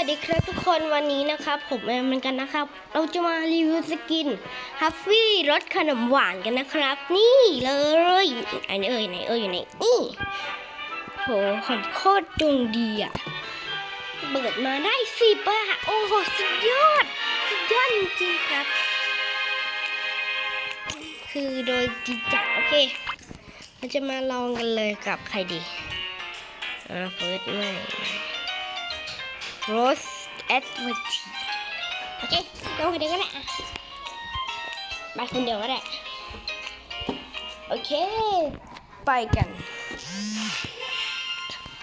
วัสดีครับทุกคนวันนี้นะครับผมแอมเหมือนกันนะครับ เราจะมารีวิวสกินฮัฟฟี่รสขนมหวานกันนะครับ นี่เลยอันนี้เอ่ยไหนเอ่ยอยู่ไหนนี่โหของโคตรดวงดีอะเปิดมาได้สิบอะโอ้โหสุดยอดสุดยอดจริงครับ คือโดยดีจัดโอเคเราจะมาลองกันเลยกับใครดีอ่าเฟิร์สไม่ Rose Edward โอเคลองคนเดียวก็ได้อะไปคนเดียวก็ได้ โอเค ไปกัน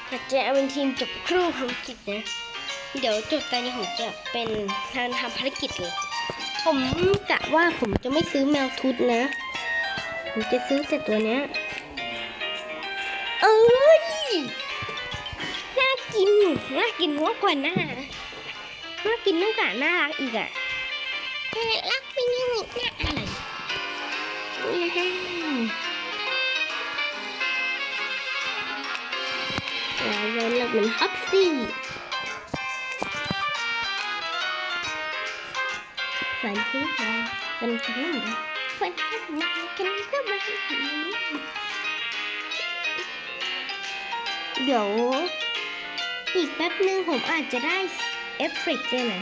อาจจะเป็นทีมจบครู่ภารกิจนะ เดี๋ยวจบตอนนี้ผมจะเป็นทางทำภารกิจเลย ผมกะว่าผมจะไม่ซื้อแมวทุดนะ ผมจะซื้อแต่ตัวเนี้ยเอ้ยน่า กินน่ากินมากกว่าน่าน่ากินมากกว่าน่ารักอีกอะน่ารักไปยังไงน่าอะไรเราเล่นเราเป็นฮับซี่ฝันขึ้นมาฝันขึ้นมาฝันขึ้นมากันก็มาเดี๋ยว อีกแป๊บนึงผมอาจจะได้เอฟเฟกต์ด้วยนะ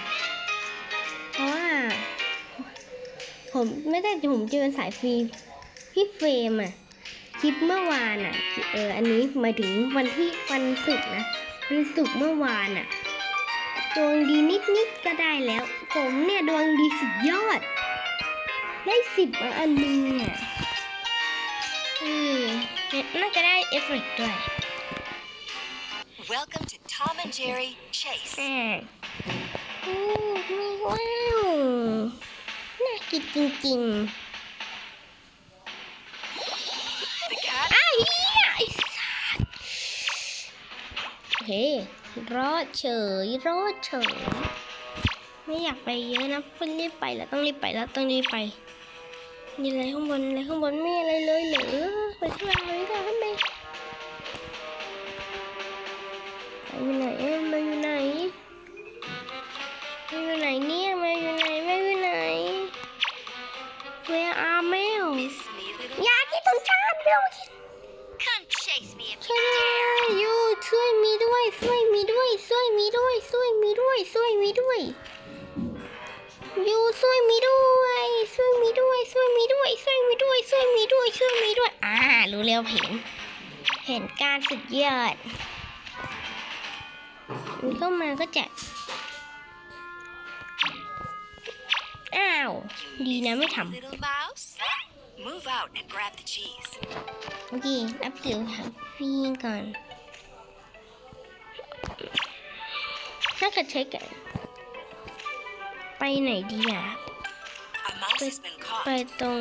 เพราะว่า ผมไม่ได้ผมเป็นสายฟรีพี่เฟรมอะคลิปเมื่อวานอะเอออันนี้หมายถึงวันที่วันศุกร์นะวันศุกร์เมื่อวานอะดวงดีนิดๆก็ได้แล้ว ผมเนี่ยดวงดีสุดยอด ได้สิบอันนึงเออเนี่ยน่าจะได้เอฟเฟกต์ด้วย Welcome to Tom and Jerry Chase. อ่าโอ้มีว้าว น่ากินจริง The cat ๆอ้าวเฮียไอ้สัสโอเครอดเฉย รอดเฉย ไม่อยากไปเยอะนะเพิ่งรีบไปแล้วต้องรีบไปแล้วต้องรีบไป มีอะไรข้างบนอะไรข้างบนไม่อะไรเลยเหรอไปข้างล่างเลยก็ขึ้น ช่วยมีด้วยยูช่วยมีด้วยช่วยมีด้วยช่วยมีด้วยช่วยมีด้วยช่วยมีด้วยช่วยมีด้วย อ่า รู้แล้วเห็น เห็นการสุดยอดมันเข้ามาก็จะอ้าว ดีนะไม่ทำ little mouse. Move out and grab the cheese. โอเคอัพผิวหาฟีก่อน ถ้าเกิดเช็คอะไปไหนดีอะ A mouse has been ไป caught. ตรง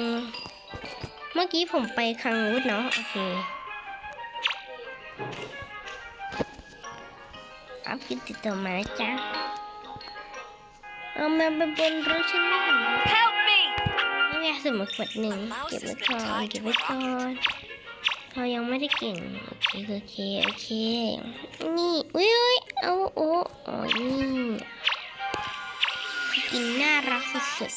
เมื่อกี้ผมไปคังวุฒเนาะโอเคอัพกิติดต่อมานะจ๊ะเอามาไปบนรถฉันไม่เห็นรถ Help me! นี่ไงสมุดขวดหนึ่งเก็บไว้ก่อนเก็บไว้ก่อน เขายังไม่ได้เก่ง โอเคโอเคโอเค นี่อุ้ยอุ้ยเอาโอ้โอ้ยนี่สกินน่ารักสุด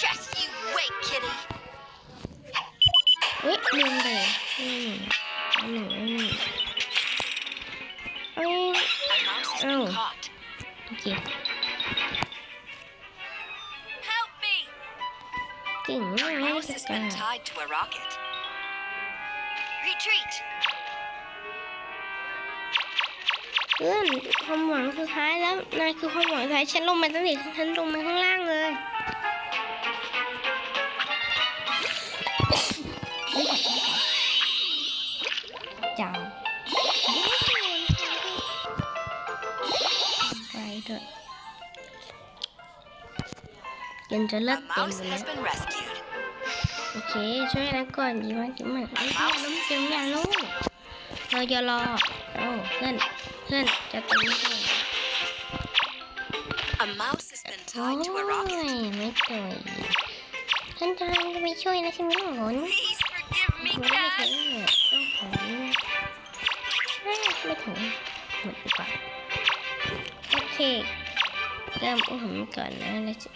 Just you wait, kitty. ๆเฮ้ยลืมไปอืม กา been tied to a rocket. Retreat! เพื่อนความหวังสุดท้ายแล้วนายคือความหวังสุดท้ายฉันลงมาตั้งแต่ฉันลงมาข้างล่างเลยจังไปด้วยกินจนเลิ A กเต็ม mouse หมดแล้ has ว been rescued. โอเค ช่วยนะก่อนดีมากดีมากไม่ใช่ล้มเสียงอย่าลูกเราจะรอเอ้าเพื่อนเพื่อนจะตีเพื่อน A mouse has been โอ้ tied to a ย rocket. ไม่ต่อยท่านทางจะไม่ช่วยนะใช่ไหมหลน Please forgive me, ไม่ cat. ถึงอะโอ้โหไม่ถึงหมดดีกว่าเริ่มอุ้มก่อนนะแล้วจะ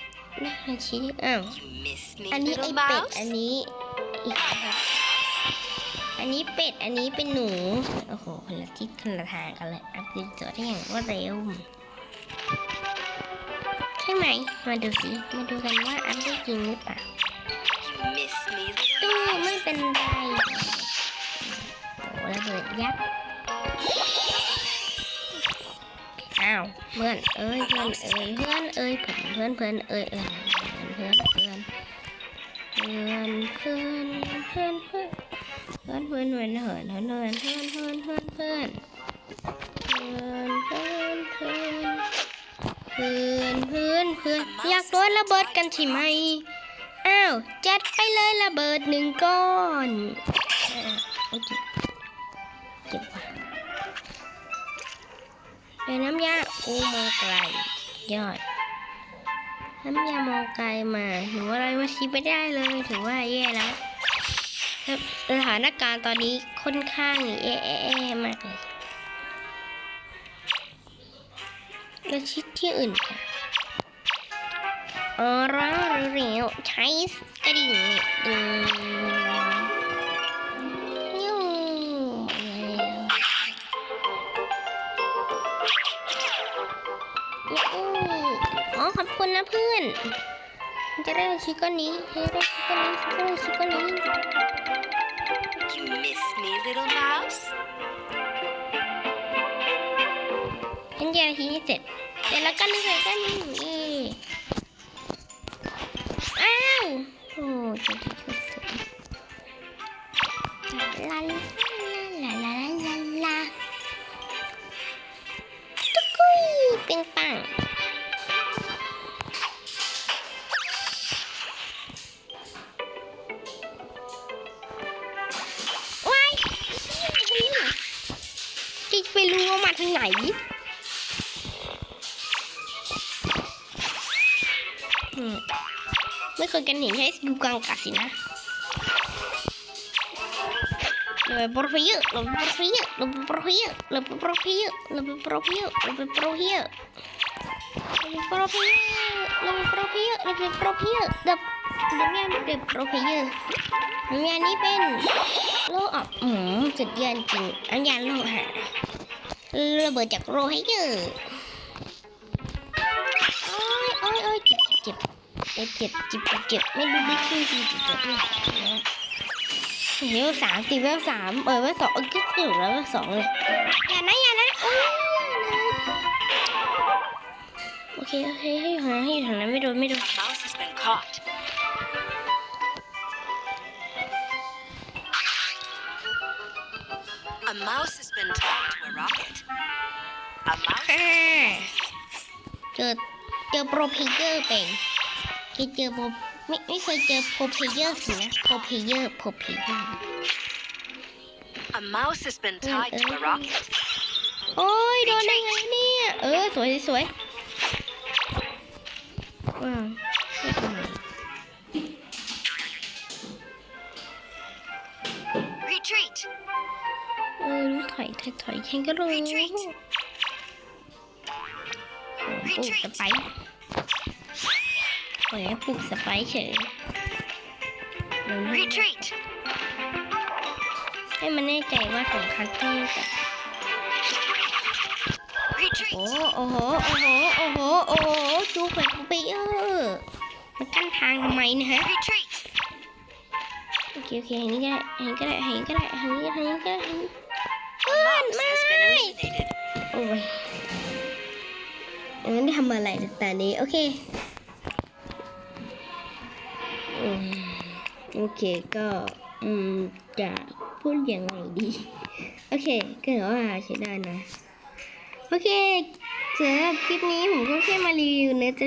น่าชี้อ้าว You miss me, อันนี้ไอ little เป็ด mouse? อันนี้อีกครับอันนี้เป็ด อันนี้เป็นหนู โอ้โห คนละทิศคนละทางกันเลยอัพเดตตัวได้อย่างรวดเร็วใช่ไหม มาดูสิ มาดูกันว่าอัพได้จริงหรือเปล่า You miss me, little ตู้ mouse? ไม่เป็นไรโอ้ระเบิดยักษ์ อ้าวเพื่อนเอ้ยเพื่อนเอ้ยเพื่อนเอ้ยเพื่อนเพื่อนเอ้ยเอ้ยเพื่อนเพื่อนเพื่อนเพื่อนเพื่อนเพื่อนเพื่อนเพื่อนเพื่อนเหินเหินเหินเพื่อนเพื่อนเพื่อนเพื่อนเพื่อนเพื่อนเพื่อนเพื่อนเพื่อนเพื่อนอยากโดนระเบิดกันใช่ไหมอ้าวจัดไปเลยระเบิดหนึ่งก้อน เป็นน้ำยาอูโมไกลยอด น้ำยาโมไกลมาหนูอะไรมาชี้ไม่ได้เลย ถือว่าแย่แล้วสถานการณ์ตอนนี้ค่อนข้างแย่มากเลยเราชิดที่อื่นกันเออร้าเร็วใช้กระดิ่งเนี่ยดึง นะเพื่อนจะได้ชิคก้อนนี้จะได้ชิคก้อนนี้จะได้ชิคก้อนนี้ You miss me, little mouse? ฉันจะทีให้เสร็จเสร็จแล้วก็นึกเลยกันนี่อ้าวโอ้ ไม่เคยกันเห็นใช้สกิลกลางกาศสินะเลยโปรเพเยอร์เลยโปรเพเยอร์เลยโปรเพเยอร์เลยโปรเพเยอร์เลยโปรเพเยอร์เลยโปรเพเยอร์เลยโปรเพเยอร์เลยโปรเพเยอร์เลยโปรเพเยอร์ดับดับงานเด็บโปรเพเยอร์งานนี้เป็นโลออกอืมสุดยอดจริงอันยานโลหะระเบิดจากโรเพเยอร์ บเจ็บเจ็บเจ็บเจ็บเจ็บไม่รู้ไม่ขึ้นสิเจ็บเจ็บด้วยเวลสามสิเวลสามเออเวลสองเออก็ถึงแล้วเวลสองเลยอย่านะอย่านะโอ้ยอย่านะโอเคโอเคให้อยู่ทางนั้นให้อยู่ทางนั้นไม่โดนไม่โดน A mouse has been caught. A mouse has been tied to a rocket. A mouse ฮ่าเจอเจอโปรเพลเยอร์เป็น เคยเจอโปรไม่ไม่เคยเจอโปรเพลเยอร์สินะโปรเพลเยอร์โปรเพลเยอร์ A mouse has been tied to a rocket. โอ้ยโดนได้ไงเนี่ยเออสวยสวยว้าวไม่ทำไม Retreat! เออรู้ถอยถอยถอยฉันก็รู้ Retreat ปลูกสไป ร์โอ้ยปลูกสไปร์เฉยเดี๋ยวนะ Retreat! ให้มันแน่ใจว่าสองครั้งต้องแต่ Retreat! โอ้โอ้โห โอ้โห โอ้โห โอ้โหจูบแบบไปเออมันกั้นทางทำไมเนะฮะ Retreat! โอเคโอเคอันนี้ก็ได้อันนี้ก็ได้อันนี้ก็ได้อันนี้ก็ได้อันนี้ก็ได้ A mouse has been eliminated. โอ้ยยังไม่ได้ทำอะไรแต่นี้โอเคอืม โอเคก็อืมจะพูดยังไงดี โอเค ก็ถือว่าใช้ได้นะ โอเคสำหรับคลิปนี้ผมก็แค่มารีวิวนะจะ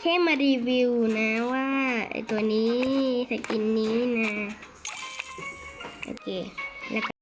แค่มารีวิวนะว่าไอตัวนี้สกินนี้นะ โอเคแล้ว